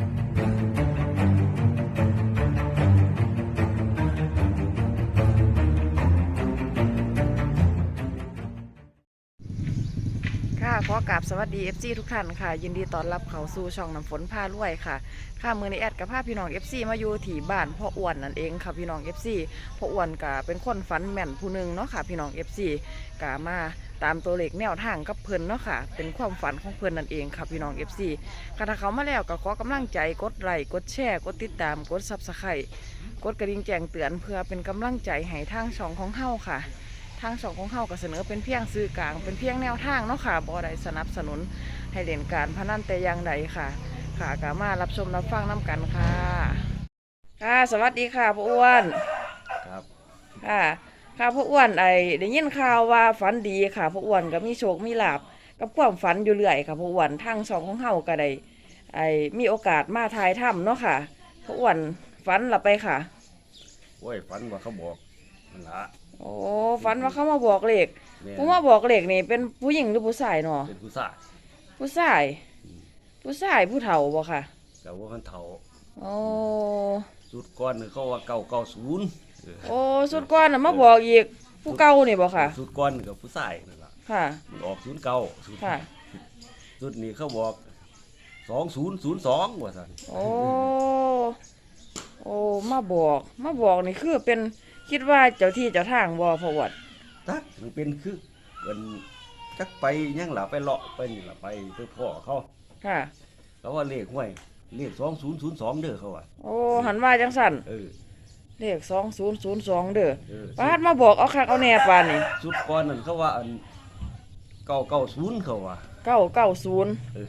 ค่ อกราบสวัสดี FC ทุกท่านค่ะ ยินดีต้อนรับเขาสู่ช่องน้ำฝนพารวยค่ะค่ะมือในแอดกับภาพพี่น้อง FC มาอยู่ที่บ้านพ่ออ้วนนั่นเองค่ะพี่น้อง FC พ่ออ้วนก็เป็นคนฝันแม่นผู้หนึ่งเนาะค่ะพี่น้อง FC ก็มาตามตัวเลขแนวทางกับเพิ่นเนาะค่ะ เป็นความฝันของเพิ่นนั่นเองค่ะพี่น้อง FC ค่ะถ้าเขามาแล้วก็ขอกำลังใจกดไลค์กดแชร์กดติดตามกด Subscribe กดกระดิ่งแจ้งเตือนเพื่อเป็นกำลังใจให้ทางช่องของเฮาค่ะ ทางสองของเฮาก็เสนอเป็นเพียงสื่อกลางเป็นเพียงแนวทางเนาะค่ะบ่ได้สนับสนุนให้เล่นการพนันแต่อย่างใดค่ะ ค่ะก็มารับชมรับฟังน้ำกันค่ะ ค่ะ สวัสดีค่ะพ่ออ้วนครับค่ะค่ะพ่ออ้วนไอ้ได้ยินข่าวว่าฝันดีค่ะพ่ออ้วนก็มีโชคมีลาบกับความฝันอยู่เรื่อยค่ะพ่ออ้วนทางสองของเฮาก็ได้ไอ้มีโอกาสมาทายถ้ำเนาะค่ะพ่ออ้วนฝันละไปค่ะโอ้ยฝันว่าเขาบอกมันละ โอ้ฝันว่าเขามาบอกเลขแม่ผู้มาบอกเลขนี่เป็นผู้หญิงหรือผู้ชายเนาะเป็นผู้ชายผู้ชาย ผู้ชายผู้เฒ่าบ่ค่ะแต่ว่ามันเฒ่าโอ้สุดก้อนนี่เขาว่าเก่าเก่าศูนย์เออโอ้สุดก่อนน่ะมาบอกอีกผู้เก่านี่บ่ค่ะ สุดก้อนนี่กับผู้ชายนั่นล่ะค่ะ มันออกศูนย์เก่าสุดค่ะ สุดนี่เขาบอกสองศูนย์ศูนย์สองว่าสันโอ้ โอ้ มาบอก มาบอกนี่คือเป็น คิดว่าเจ้าที่เจ้าทางบ่พอวัดตักมันเป็นคือเป็นจักไปยังหล่ะไปเลาะไปนี่ล่ะไปไปพ่อเขาค่ะ เขาว่าเลขห้วยเลขสองศูนย์ศูนย์สองเด้อเขาว่าโอ้หันว่าจังสั่นเออเลข2002เด้อเออปาดมาบอกเอาคักเอาแน่ปานนี่สุดก้อนนั่นเขาว่าอันเก่าเก่าศูนย์เขาว่า990เออ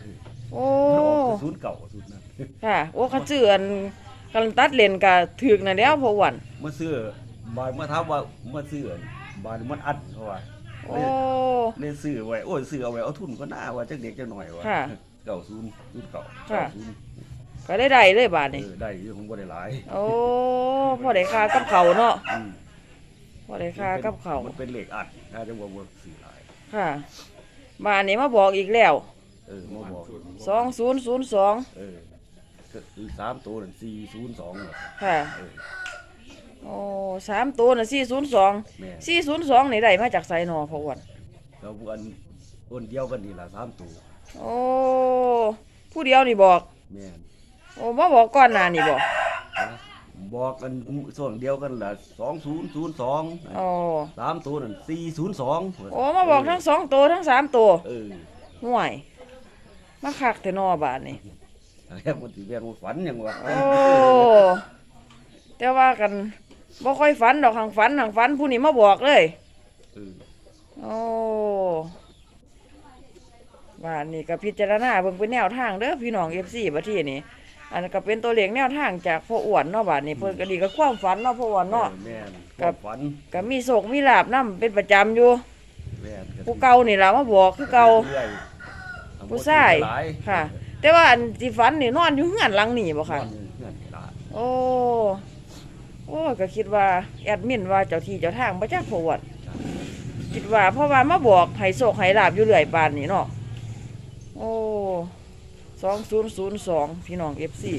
โอ้มันออกศูนย์เก่าศูนย์นั้นค่ะ โอ้เขาชื่ออันกันตัดเลนก็ถึกนั่นแล้วพอวันเมื่อซื้อ บานเมื่อถามว่าเมื่อซื้อบานมันอัดเขาว่าโอ้ เล่นซื้อไว้โอ้ยซื้อเอาไว้เอาทุนก็น่าว่าจักเด็กจักหน่อยว่าค่ะเก่าศูนย์ศูนย์เก่าค่ะ เก่าศูนย์ก็ได้ได้เลยบาทเอนี่อได้อยู่ของบ่ได้หลายโอ้พอได้ค่ากับเขาวเนาะอืมพอได้ค่ากับเขาว มันเป็นเหล็กอัดน่าจะบ่บ่ซื้อหลายค่ะบาทนี้มาบอกอีกแล้ว เออมาบอกสองศูนย์ศูนย์สองเออก็คือสามตัวนั่น402น่ะค่ะ เออ โอ้สามตัวน่ะสี่ศูนย์สองแม่สี่ศูนย์สองนี่ได้มาจากไสนอพอวันแล้วอันคนเดียวกันนี่ล่ะสามตัวโอ้ผู้เดียวนี่บอก แม่นโอ้มาบอกก่อนหน้านี่บอกนะบอกกันส่วนเดียวกันล่ะ2002โอ้สามตัวนั่น402โอ้มาบอกทั้งสองตัวทั้งสามตัวเออห่วยมาคักแต่นอบาทนี่ แล้มันสิแบ่งว่าฝันหยังวะโอ้แต่ว่ากัน บ่ค่อยฝันดอกหังฝันหังฝันผู้นี้มาบอกเลยเออโอ้ว่านี่ก็พิจารณาเบิ่งเป็นแนวทางเด้อพี่น้อง FC บัดทีนี้อันนนก็เป็นตัวเลขแนวทางจากพ่ออ้วนเนาะบาดนี้เพิ่นก็ดีกับความฝันเนาะพ่ออ้วนเนาะออแม่นครับฝันก็มีโศกมีลาบนํเป็นประจำอยู่แม่นผู้เก่านี่ล่ะมาบอกคือเก่ารื่อยผู้ชายหลายค่ะ แต่ว่าอันที่ฝันนี่นอนอยู่เฮือนหลังนี่บ่ค่ะ นอนอยู่เฮือนนี่ล่ะโอ้ โอ้ก็คิดว่าแอดมินว่าเจ้าที่เจ้าทางบ่จักประวัติคิดว่าเพราะว่ามาบอกให้โศกให้ลาบอยู่เรื่อยปานนี้เนาะโอ้สองศูนย์ศูนย์สองพี่น้องเอฟซี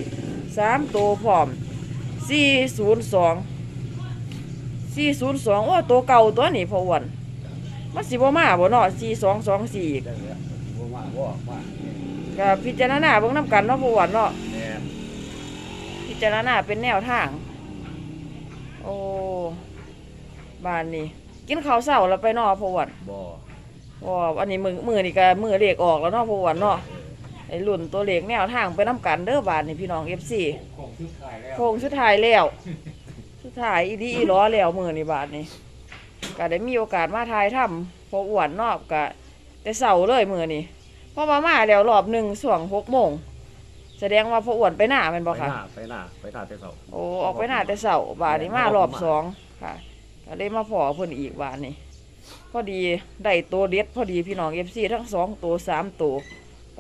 สามตัวพร้อมสี่ศูนย์สองสี่ศูนย์สองโอ้ตัวเก่าตัวนี้พอวันมันสิบ่มาบ่เนาะสี่สองสองสี่ได้แล้วบ่มาบ่มาก็พิจารณาเบิ่งนํกันเนาะพอวันเนาะแม่นพิจารณาเป็นแนวทาง โอ้บ้านนี้กินข้าวเช้าแล้วไปเนอพอวันบ่ว่าอันนี้มือมือนี่ก็มือเลขออกแล้วเนาะพอวันเนาะเออไอ้รุ่นตัวเลขแนวทางไปน้กันเด้อบานนี่พี่น้อง FC โค้งสุดท้ายแล้วสุดท้ายอีดีอีล้อแล้วมือนี่บาทนี่ก็ได้มีโอกาสมาทายถ้ำพออ้วนเนอกก็แต่เสาเลยมือนี่เพราะว่ามาแล้วรอบหนึ่งส่วงหกโมง แสดงว่าพออ้วนไปหน้าแมันบ่ไปค่ะ หน้าไปหน้าไปหน้าแต่เช้าโอ้ออกไปหน้าแต่เสาบาทนี้มารอบสองค่ะก็ได้มาพอเพิ่นอีกบาทนี้ พอดีได้ตัวเด็ดพอดีพี่น้องเอฟซีทั้งสองตัวสามตัว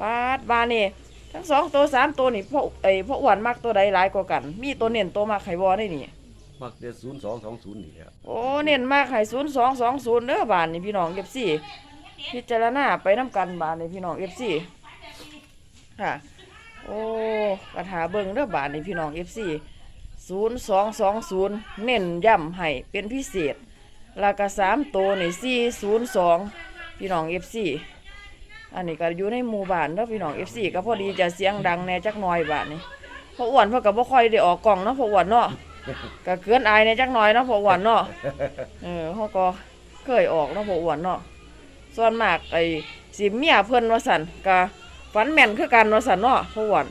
บาทบาทนี่ทั้งสองตัวสามตัวนี่พ่อไอยพ่ออ้วนมักตัวใดหลายกว่ากัน มีตัวเน้นตัวมากไข่บอได้นี่ มักแต่0220นี่แหละโอ้เน้นมากไข่ศูนย์สองสองศูนย์เด้อบาทนี่พี่น้องเอฟซีพิจารณาไปน้กันบาทนี่พี่น้องเอฟซีค่ะ โอ้กระถาเบิ่งเด้อบาทนี่พี่น้อง FC 0220เน้นย้ำให้เป็นพิเศษแล้วก็3ตัวนี่402พี่น้อง FC อันนี้ก็อยู่ในหมู่บ้านเด้อพี่น้อง FC ก็พอดีจะเสียงดังแหน่จักหน่อยบาทนี่เพราะอ้วนเพิ่นก็บ่ค่อยได้ออกกล้องเนาะเพราะอ้วนเนาะก็เกินอายในจักหน่อยเนาะเพราะอ้วนเนาะเออเฮาก็เคยออกเนาะเพราะอ้วนเนาะส่วนมากไอ้สิเมียเพิ่นว่าซั่นก็ ฝันแม่นคือกันว่าซั่นเนาะเพราะอ้วน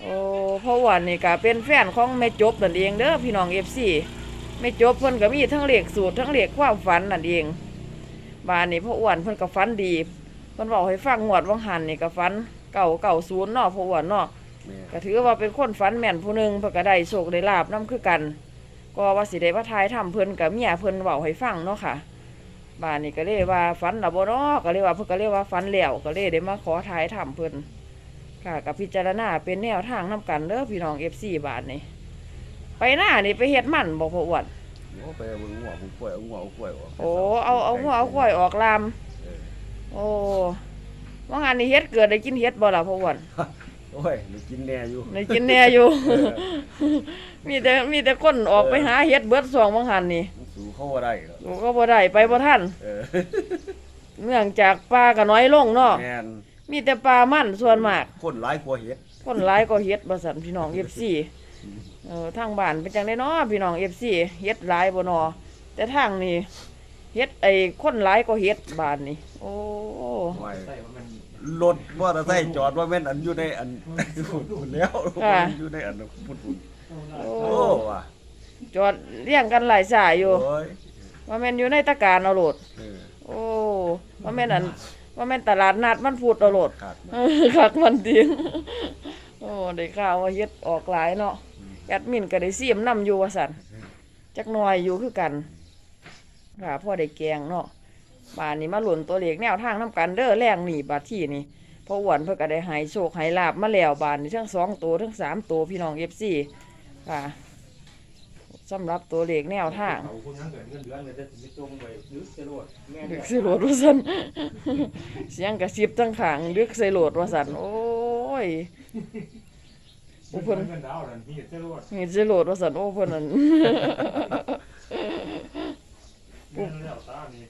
โอ้เพราะอ้วนนี่ก็เป็นแฟนของแม่จบนั่นเองเด้อพี่น้อง FC แม่จบเพิ่นก็มีทั้งเลขสูตรทั้งเลขความฝันนั่นเองบ้านนี่พ่ออ้วนเพิ่นก็ฝันดีเพิ่นบอกให้ฟังงวดวังหันนี่ก็ฝันเก่าเก่าศูนย์เนาะพ่ออ้วนเนาะแม่ก็ถือว่าเป็นคนฝันแม่นผู้หนึงเพิ่นก็ได้โชคได้ลาบนํคือกัน ก็ว่าสิได้มาทายทำเพิ่นกับเมียเพิ่นเว้าให้ฟังเนาะค่ะ บ้านนี่ก็เลยว่าฝันล่ะบ่เนาะก็เลยว่าเพิ่นก็เลยว่าฝันแล้วก็เลยได้มาขอทายทำเพิ่นค่ะกับพิจารณาเป็นแนวทางนํกันเด้อพี่น้อง FC บาทนี่ไปหน้านี่ไปเฮ็ดมันบ่พ่ออ้วนโอ้ไปเอาเบิ่งหัวผมกล้วยเอาหัวเอากล้วยออกโอ้เอาเอาหัวเอาควายออกลามเออโอ้ว่างานนี้เฮ็ดเกิดได้กินเฮ็ดบ่ล่ะพ่ออ้วนโอ้ยได้กินแน่อยู่ได้กินแน่อยู่เออมีแต่มีแต่คนออกไปหาเฮ็ดเบิดสองว่างานนี่ สู้เขาบ่ได้หรอกหนูก็บ่ได้ไปบ่ทันเออเนื่องจากปลาก็น้อยลงเนาะแม่นมีแต่ปลามันส่วนมาก คนหลายกว่าเฮ็ด คนหลายก็เฮ็ดบ่ซั่นพี่น้อง FC เออทางบ้านเป็นจังได๋เนาะพี่น้อง FC เฮ็ดหลายบ่เนาะแต่ทางนี้เฮ็ดไอ้คนหลายก็เฮ็ดบ้านนี่โอ้ไว้รถมอเตอร์ไซค์จอดว่าแม่นอันอยู่ในอันพุ่นแล้วมันอยู่ในอันพุ่นพุ่นโอ้ โอ้ว่ะ จอดเรียงกันหลายสายอยู่โอ้ยว่าแม่นอยู่ในตะการเอาโลด เออโอ้ว่าแม่นอันว่าแม่นตลาดนัดมันพูดเอาโลดขาดเออคักมันดีโอ้ได้ข่าวว่าเฮ็ดออกหลายเนาะแอดมินก็ได้ซีมนํอยู่ว่าซั่นจักหน่อยอยู่คือกันค่ะพ่อได้แกงเนาะบ้านนี้มาหล่นตัวเลขแนวทางนํกันเด้อแรงนี่บาดที่นี่เพราะอ้วนเพิ่นก็ได้ใหายโชคใหายลาบมาแล้วบ้านนี้ทั้งสองตัวทั้งสามตัวพี่น้อง FC ค่ะ สำหรับตัวเลขแนวทางเอาคนนั้นเกิดเงินเดือนเลยจะไม่จงไปนึกจะรวดแม่ดึกใส่โหลดว่าสันเสียงกระซิบทั้งขางดึกใส่โหลดว่าสันโอ้ยอุปนเงินดาวนั่นที่จะรวดมีใส่โหลดว่าสันโอ้เพิ่นนั่นแม่แล้วตานี่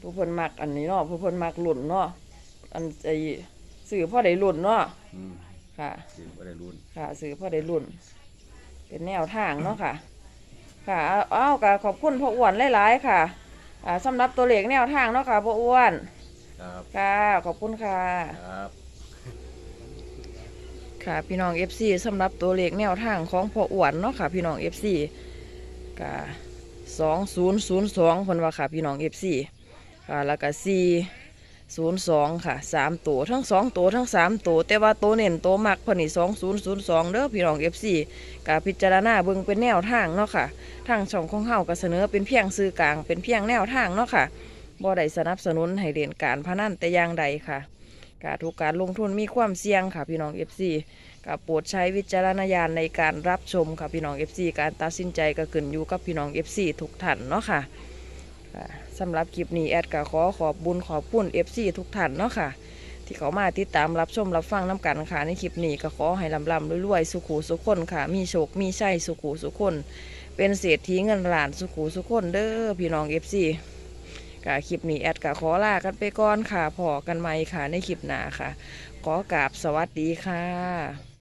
ผู้เพิ่นมักอันนี้เนาะผู้เพิ่นมักหลุ่นเนาะอันไอ้สื่อพ่อได้หลุ่นเนาะอืมค่ะ สิบ่ได้รุ่นค่ะสื่อพ่อได้หลุ่นเป็นแนวทางเนาะค่ะ ค่ะเอาเอาก็ขอบคุณพ่ออ้วนหลายๆค่ะอ่าสำหรับตัวเลขแนวทางเนาะค่ะพ่ออ้วนครับค่ะขอบคุณค่ะ ครับ ค่ะพี่น้อง FC สำหรับตัวเลขแนวทางของพ่ออ้วนเนาะค่ะพี่น้อง FC ก็สองศูนย์ศูนย์สองคนว่าค่ะพี่น้อง FC ค่ะแล้วก็สี่ ศูนย์สองค่ะสามตัวทั้งสองตัวทั้งสามตัวแต่ว่าตัวเน้นตัวมักพอนี่สองศูนย์ศูนย์สองเด้อพี่น้อง FC กาพิจารณาเบิ่งเป็นแนวทางเนาะค่ะทางช่องของเฮาก็เสนอเป็นเพียงสื่อกลางเป็นเพียงแนวทางเนาะค่ะบ่ได้สนับสนุนให้เล่นการพนันแต่อย่างใดค่ะการทุกการลงทุนมีความเสี่ยงค่ะพี่น้อง FC กับโปรดใช้วิจารณญาณในการรับชมค่ะพี่น้อง FC การตัดสินใจก็ขึ้นอยู่กับพี่น้อง FC ทุกท่านเนาะค่ะค่ะ สำหรับคลิปนี้แอดก็ขอขอบบุญขอบคุณ FC ทุกท่านเนาะค่ะ ที่เขามาติดตามรับชมรับฟังน้ำกันค่ะ ในคลิปนี้ก็ขอให้ลำลำรวยๆสุขูสุขคนค่ะ มีโชคมีชัยสุขูสุขคน เป็นเศรษฐีเงินล้านสุขูสุขคนเด้อพี่น้อง FC ค่ะคลิปนี้แอดก็ขอลากันไปก่อนค่ะพอกันใหม่ค่ะในคลิปหน้าค่ะ ขอกราบสวัสดีค่ะ